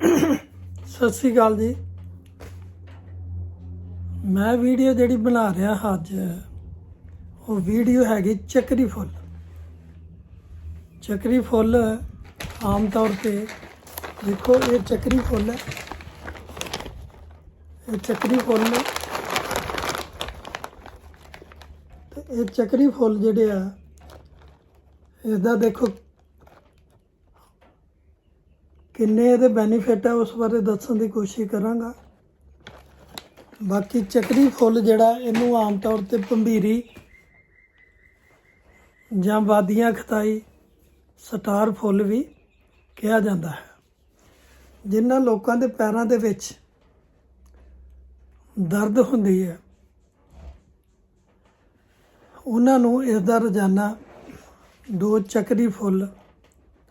ਸਤਿ ਸ੍ਰੀ ਅਕਾਲ ਜੀ। ਮੈਂ ਵੀਡੀਓ ਜਿਹੜੀ ਬਣਾ ਰਿਹਾ ਹਾਂ ਅੱਜ, ਉਹ ਵੀਡੀਓ ਹੈਗੀ ਚੱਕਰੀ ਫੁੱਲ। ਚੱਕਰੀ ਫੁੱਲ ਆਮ ਤੌਰ ਤੇ ਦੇਖੋ, ਇਹ ਚੱਕਰੀ ਫੁੱਲ ਹੈ। ਇਹ ਚੱਕਰੀ ਫੁੱਲ ਨੇ ਤੇ ਇਹ ਚੱਕਰੀ ਫੁੱਲ ਜਿਹੜੇ ਆ, ਇਹਦਾ ਦੇਖੋ ਕਿੰਨੇ ਇਹਦੇ ਬੈਨੀਫਿਟ ਹੈ ਉਸ ਬਾਰੇ ਦੱਸਣ ਦੀ ਕੋਸ਼ਿਸ਼ ਕਰਾਂਗਾ। ਬਾਕੀ ਚੱਕਰੀ ਫੁੱਲ ਜਿਹੜਾ, ਇਹਨੂੰ ਆਮ ਤੌਰ ਤੇ ਪੰਭੀਰੀ ਜਾਂ ਵਾਦੀਆਂ ਖਤਾਈ ਸਟਾਰ ਫੁੱਲ ਵੀ ਕਿਹਾ ਜਾਂਦਾ ਹੈ। ਜਿਨ੍ਹਾਂ ਲੋਕਾਂ ਦੇ ਪੈਰਾਂ ਦੇ ਵਿੱਚ ਦਰਦ ਹੁੰਦੀ ਹੈ, ਉਹਨਾਂ ਨੂੰ ਇਸ ਦਾ ਰੋਜ਼ਾਨਾ ਦੋ ਚੱਕਰੀ ਫੁੱਲ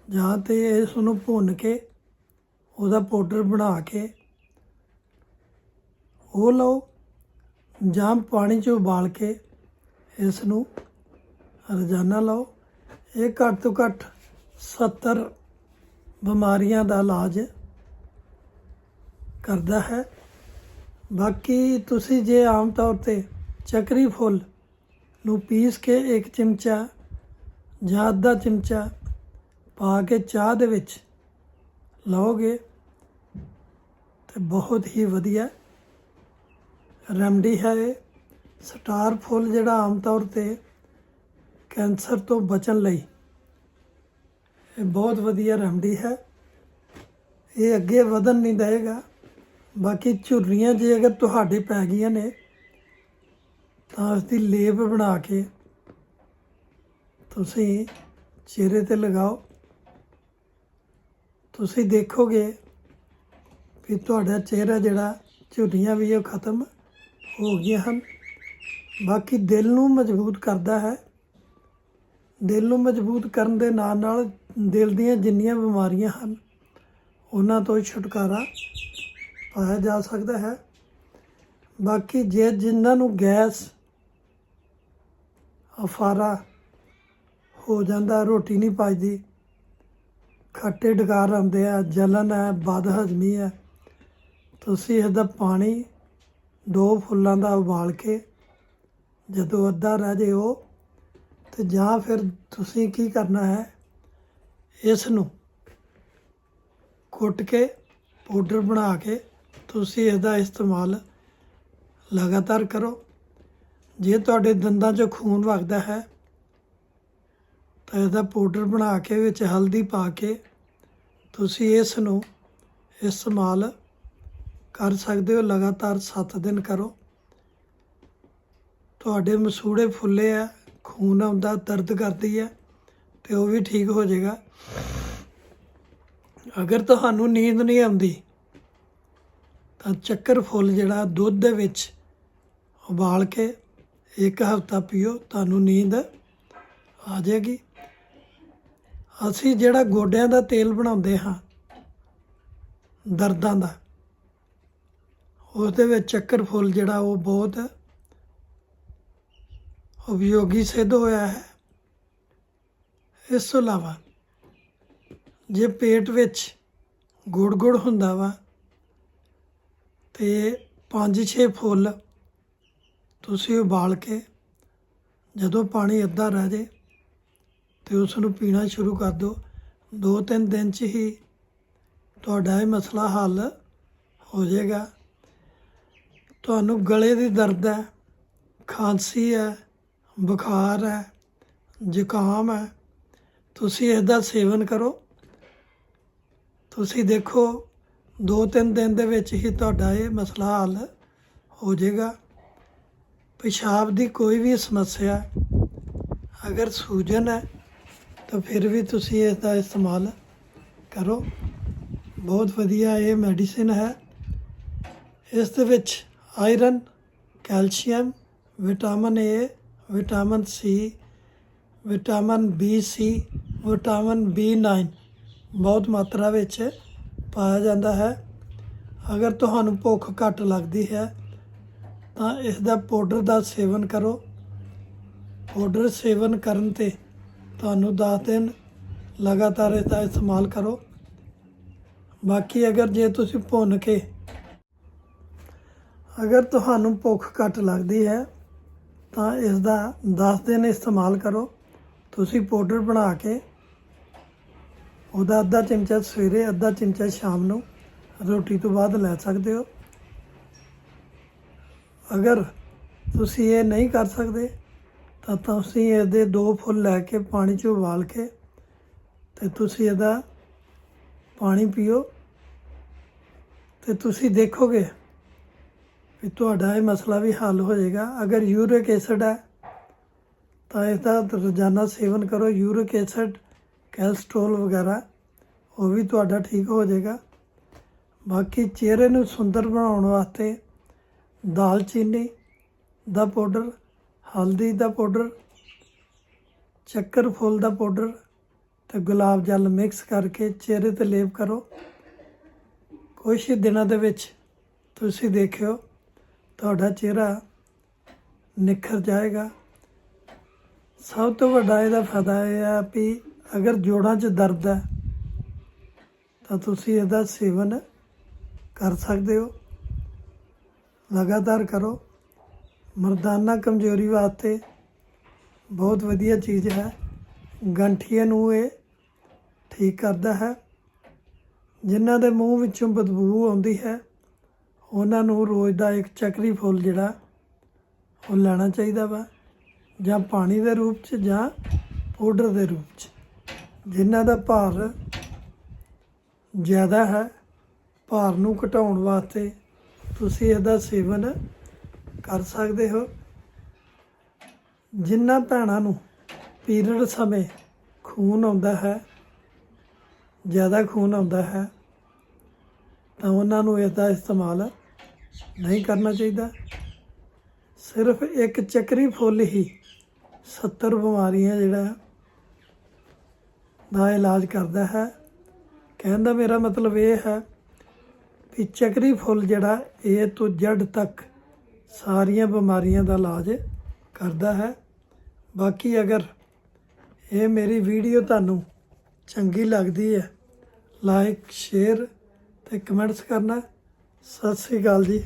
ਜਾਂ ਤੇ ਇਸ ਨੂੰ ਭੁੰਨ ਕੇ ਉਹਦਾ ਪਾਊਡਰ ਬਣਾ ਕੇ ਉਹ ਲਓ, ਜਾਂ ਪਾਣੀ 'ਚ ਉਬਾਲ ਕੇ ਇਸ ਨੂੰ ਰੋਜ਼ਾਨਾ ਲਓ। ਇਹ ਘੱਟ ਤੋਂ ਘੱਟ 70 ਬਿਮਾਰੀਆਂ ਦਾ ਇਲਾਜ ਕਰਦਾ ਹੈ। ਬਾਕੀ ਤੁਸੀਂ ਜੇ ਆਮ ਤੌਰ ਤੇ ਚੱਕਰੀ ਫੁੱਲ ਨੂੰ ਪੀਸ ਕੇ ਇੱਕ ਚਮਚਾ ਜਾਂ ਅੱਧਾ ਚਮਚਾ ਪਾ ਕੇ ਚਾਹ ਦੇ ਵਿੱਚ ਲਓਗੇ ਤੇ ਬਹੁਤ ਹੀ ਵਧੀਆ ਰੈਮਡੀ ਹੈ ਇਹ। ਸਟਾਰ ਫੁੱਲ ਜਿਹੜਾ ਆਮ ਤੌਰ ਤੇ ਕੈਂਸਰ ਤੋਂ ਬਚਣ ਲਈ ਇਹ ਬਹੁਤ ਵਧੀਆ ਰੈਮਡੀ ਹੈ। ਇਹ ਅੱਗੇ ਵਧਣ ਨਹੀਂ ਦੇਵੇਗਾ। ਬਾਕੀ ਝੁਰਰੀਆਂ ਜੇ ਅਗਰ ਤੁਹਾਡੇ ਪੈ ਗਈਆਂ ਨੇ, ਤਾਂ ਉਸ ਦੀ ਲੇਪ ਬਣਾ ਕੇ ਤੁਸੀਂ ਚਿਹਰੇ ਤੇ ਲਗਾਓ। ਤੁਸੀਂ ਦੇਖੋਗੇ ਵੀ ਤੁਹਾਡਾ ਚਿਹਰਾ ਜਿਹੜਾ ਝੁਰਰੀਆਂ ਵੀ ਉਹ ਖਤਮ ਹੋ ਗਈਆਂ ਹਨ। ਬਾਕੀ ਦਿਲ ਨੂੰ ਮਜ਼ਬੂਤ ਕਰਦਾ ਹੈ। ਦਿਲ ਨੂੰ ਮਜ਼ਬੂਤ ਕਰਨ ਦੇ ਨਾਲ ਨਾਲ ਦਿਲ ਦੀਆਂ ਜਿੰਨੀਆਂ ਬਿਮਾਰੀਆਂ ਹਨ, ਉਹਨਾਂ ਤੋਂ ਛੁਟਕਾਰਾ ਪਾਇਆ ਜਾ ਸਕਦਾ ਹੈ। ਬਾਕੀ ਜੇ ਜਿਨ੍ਹਾਂ ਨੂੰ ਗੈਸ ਅਫਾਰਾ ਹੋ ਜਾਂਦਾ, ਰੋਟੀ ਨਹੀਂ ਪਚਦੀ ਖੱਟੇ ਡਕਾਰ ਆਉਂਦੇ ਆ, ਜਲਨ ਹੈ ਬਦ ਹਜ਼ਮੀ ਹੈ ਤੁਸੀਂ ਇਹਦਾ ਪਾਣੀ ਦੋ ਫੁੱਲਾਂ ਦਾ ਉਬਾਲ ਕੇ ਜਦੋਂ ਅੱਧਾ ਰਹਿ ਜੇ ਉਹ ਤੇ ਜਾਂ ਫਿਰ ਤੁਸੀਂ ਕੀ ਕਰਨਾ ਹੈ ਇਸ ਨੂੰ ਕੁੱਟ ਕੇ, ਪਾਊਡਰ ਬਣਾ ਕੇ ਤੁਸੀਂ ਇਸ ਦਾ ਇਸਤੇਮਾਲ ਲਗਾਤਾਰ ਕਰੋ। ਜੇ ਤੁਹਾਡੇ ਦੰਦਾਂ 'ਚੋਂ ਖੂਨ ਵਗਦਾ ਹੈ, ਤਾਂ ਇਹਦਾ ਪਾਊਡਰ ਬਣਾ ਕੇ ਵਿੱਚ ਹਲਦੀ ਪਾ ਕੇ ਤੁਸੀਂ ਇਸ ਨੂੰ ਇਸਤੇਮਾਲ ਕਰ ਸਕਦੇ ਹੋ, ਲਗਾਤਾਰ 7 ਦਿਨ ਕਰੋ। ਤੁਹਾਡੇ ਮਸੂੜੇ ਫੁੱਲੇ ਆ, ਖੂਨ ਆਉਂਦਾ, ਦਰਦ ਕਰਦੀ ਹੈ ਤੇ ਉਹ ਵੀ ਠੀਕ ਹੋ ਜਾਏਗਾ। ਅਗਰ ਤੁਹਾਨੂੰ ਨੀਂਦ ਨਹੀਂ ਆਉਂਦੀ, ਤਾਂ ਚੱਕਰ ਫੁੱਲ ਜਿਹੜਾ, ਦੁੱਧ ਦੇ ਵਿੱਚ ਉਬਾਲ ਕੇ ਇੱਕ ਹਫ਼ਤਾ ਪੀਓ, ਤੁਹਾਨੂੰ ਨੀਂਦ ਆ ਜਾਏਗੀ। ਅਸੀਂ ਜਿਹੜਾ ਗੋਡਿਆਂ ਦਾ ਤੇਲ ਬਣਾਉਂਦੇ ਹਾਂ, ਦਰਦਾਂ ਦਾ ਉਹਦੇ ਵਿੱਚ ਚੱਕਰ ਫੁੱਲ ਜਿਹੜਾ ਉਹ ਬਹੁਤ ਉਪਯੋਗੀ ਸਿੱਧ ਹੋਇਆ ਹੈ। ਇਸ ਤੋਂ ਇਲਾਵਾ ਜੇ ਪੇਟ ਵਿੱਚ ਗੁੜ ਗੁੜ ਹੁੰਦਾ ਵਾ ਤੇ 5-6 ਫੁੱਲ ਤੁਸੀਂ ਉਬਾਲ ਕੇ ਜਦੋਂ ਪਾਣੀ ਅੱਧਾ ਰਹਿ ਜੇ ਤੇ ਉਸ ਨੂੰ ਪੀਣਾ ਸ਼ੁਰੂ ਕਰ ਦਿਓ। ਦੋ ਤਿੰਨ ਦਿਨ ਚ ਹੀ ਤੁਹਾਡਾ ਇਹ ਮਸਲਾ ਹੱਲ ਹੋ ਜਾਏਗਾ। ਤੁਹਾਨੂੰ ਗਲੇ ਦੀ ਦਰਦ ਹੈ, ਖਾਂਸੀ ਹੈ, ਬੁਖਾਰ ਹੈ, ਜ਼ੁਕਾਮ ਹੈ, ਤੁਸੀਂ ਇਸ ਦਾ ਸੇਵਨ ਕਰੋ। ਤੁਸੀਂ ਦੇਖੋ ਦੋ ਤਿੰਨ ਦਿਨ ਦੇ ਵਿੱਚ ਹੀ ਤੁਹਾਡਾ ਇਹ ਮਸਲਾ ਹੱਲ ਹੋ ਜਾਏਗਾ। ਪਿਸ਼ਾਬ ਦੀ ਕੋਈ ਵੀ ਸਮੱਸਿਆ, ਅਗਰ ਸੂਜਨ ਹੈ, ਤਾਂ ਫਿਰ ਵੀ ਤੁਸੀਂ ਇਸ ਦਾ ਇਸਤੇਮਾਲ ਕਰੋ। ਬਹੁਤ ਵਧੀਆ ਇਹ ਮੈਡੀਸਿਨ ਹੈ। ਇਸ ਦੇ ਵਿੱਚ iron, calcium, vitamin A vitamin C vitamin B C vitamin B9 ਬਹੁਤ ਮਾਤਰਾ ਵਿੱਚ ਪਾਇਆ ਜਾਂਦਾ ਹੈ। ਅਗਰ ਤੁਹਾਨੂੰ ਭੁੱਖ ਘੱਟ ਲੱਗਦੀ ਹੈ, ਤਾਂ ਇਸ ਦਾ ਪਾਊਡਰ ਦਾ ਸੇਵਨ ਕਰੋ। ਪਾਊਡਰ ਸੇਵਨ ਕਰਨ ਤੇ ਤੁਹਾਨੂੰ 10 ਦਿਨ ਲਗਾਤਾਰ ਇਸ ਦਾ ਇਸਤੇਮਾਲ ਕਰੋ। ਬਾਕੀ ਅਗਰ ਜੇ ਤੁਸੀਂ ਭੁੰਨ ਕੇ ਅਗਰ ਤੁਹਾਨੂੰ ਭੁੱਖ ਘੱਟ ਲੱਗਦੀ ਹੈ, ਤਾਂ ਇਸ ਦਾ 10 ਦਿਨ ਇਸਤੇਮਾਲ ਕਰੋ। ਤੁਸੀਂ ਪਾਊਡਰ ਬਣਾ ਕੇ ਉਹਦਾ ਅੱਧਾ ਚਮਚਾ ਸਵੇਰੇ, ਅੱਧਾ ਚਮਚਾ ਸ਼ਾਮ ਨੂੰ ਰੋਟੀ ਤੋਂ ਬਾਅਦ ਲੈ ਸਕਦੇ ਹੋ। ਅਗਰ ਤੁਸੀਂ ਇਹ ਨਹੀਂ ਕਰ ਸਕਦੇ, ਤਾਂ ਤੁਸੀਂ ਇਹਦੇ ਦੋ ਫੁੱਲ ਲੈ ਕੇ ਪਾਣੀ 'ਚ ਉਬਾਲ ਕੇ ਤੇ ਤੁਸੀਂ ਇਹਦਾ ਪਾਣੀ ਪੀਓ ਤੇ ਤੁਸੀਂ ਦੇਖੋਗੇ ਵੀ ਤੁਹਾਡਾ ਇਹ ਮਸਲਾ ਵੀ ਹੱਲ ਹੋ ਜਾਏਗਾ ਅਗਰ ਯੂਰਿਕ ਐਸਿਡ ਹੈ, ਤਾਂ ਇਹਦਾ ਰੋਜ਼ਾਨਾ ਸੇਵਨ ਕਰੋ। ਯੂਰਿਕ ਐਸਿਡ, ਕੈਲਸਟ੍ਰੋਲ ਵਗੈਰਾ, ਉਹ ਵੀ ਤੁਹਾਡਾ ਠੀਕ ਹੋ ਜਾਏਗਾ। ਬਾਕੀ ਚਿਹਰੇ ਨੂੰ ਸੁੰਦਰ ਬਣਾਉਣ ਵਾਸਤੇ ਦਾਲਚੀਨੀ ਦਾ ਪਾਊਡਰ, ਹਲਦੀ ਦਾ ਪਾਊਡਰ, ਚੱਕਰ ਫੁੱਲ ਦਾ ਪਾਊਡਰ ਤੇ ਗੁਲਾਬ ਜਲ ਮਿਕਸ ਕਰਕੇ ਚਿਹਰੇ ਤੇ ਲੇਪ ਕਰੋ। ਕੁਝ ਦਿਨਾਂ ਦੇ ਵਿੱਚ ਤੁਸੀਂ ਦੇਖਿਓ। ਤੁਹਾਡਾ ਚਿਹਰਾ ਨਿਖਰ ਜਾਏਗਾ। ਸਭ ਤੋਂ ਵੱਡਾ ਇਹਦਾ ਫਾਇਦਾ ਇਹ ਆ ਵੀ ਅਗਰ ਜੋੜਾਂ 'ਚ ਦਰਦ ਹੈ, ਤਾਂ ਤੁਸੀਂ ਇਹਦਾ ਸੇਵਨ ਕਰ ਸਕਦੇ ਹੋ। ਲਗਾਤਾਰ ਕਰੋ। ਮਰਦਾਨਾ ਕਮਜ਼ੋਰੀ ਵਾਸਤੇ ਬਹੁਤ ਵਧੀਆ ਚੀਜ਼ ਹੈ। ਗੰਠੀਆਂ ਨੂੰ ਇਹ ਠੀਕ ਕਰਦਾ ਹੈ। ਜਿਨ੍ਹਾਂ ਦੇ ਮੂੰਹ ਵਿੱਚੋਂ ਬਦਬੂ ਆਉਂਦੀ ਹੈ ਉਹਨਾਂ ਨੂੰ ਰੋਜ਼ ਦਾ ਇੱਕ ਚੱਕਰੀ ਫੁੱਲ ਜਿਹੜਾ, ਉਹ ਲੈਣਾ ਚਾਹੀਦਾ ਵਾ, ਜਾਂ ਪਾਣੀ ਦੇ ਰੂਪ 'ਚ, ਜਾਂ ਪਾਊਡਰ ਦੇ ਰੂਪ 'ਚ। ਜਿਨ੍ਹਾਂ ਦਾ ਭਾਰ ਜ਼ਿਆਦਾ ਹੈ, ਭਾਰ ਨੂੰ ਘਟਾਉਣ ਵਾਸਤੇ ਤੁਸੀਂ ਇਹਦਾ ਸੇਵਨ ਕਰ ਸਕਦੇ ਹੋ। ਜਿਨ੍ਹਾਂ ਭੈਣਾਂ ਨੂੰ ਪੀਰੀਅਡ ਸਮੇਂ ਖੂਨ ਆਉਂਦਾ ਹੈ, ਜ਼ਿਆਦਾ ਖੂਨ ਆਉਂਦਾ ਹੈ, ਤਾਂ ਉਹਨਾਂ ਨੂੰ ਇਹਦਾ ਇਸਤੇਮਾਲ ਨਹੀਂ ਕਰਨਾ ਚਾਹੀਦਾ। ਸਿਰਫ ਇੱਕ ਚੱਕਰੀ ਫੁੱਲ ਹੀ 70 ਬਿਮਾਰੀਆਂ ਜਿਹੜਾ ਦਾ ਇਲਾਜ ਕਰਦਾ ਹੈ। ਕਹਿਣ ਦਾ ਮੇਰਾ ਮਤਲਬ ਇਹ ਹੈ ਕਿ ਚੱਕਰੀ ਫੁੱਲ ਜਿਹੜਾ ਇਹ ਤੋਂ ਜੜ ਤੱਕ ਸਾਰੀਆਂ ਬਿਮਾਰੀਆਂ ਦਾ ਇਲਾਜ ਕਰਦਾ ਹੈ। ਬਾਕੀ ਅਗਰ ਇਹ ਮੇਰੀ ਵੀਡੀਓ ਤੁਹਾਨੂੰ ਚੰਗੀ ਲੱਗਦੀ ਹੈ ਲਾਈਕ ਸ਼ੇਅਰ ਤੇ ਕਮੈਂਟਸ ਕਰਨਾ। ਸਤਿ ਸ੍ਰੀ ਅਕਾਲ ਜੀ।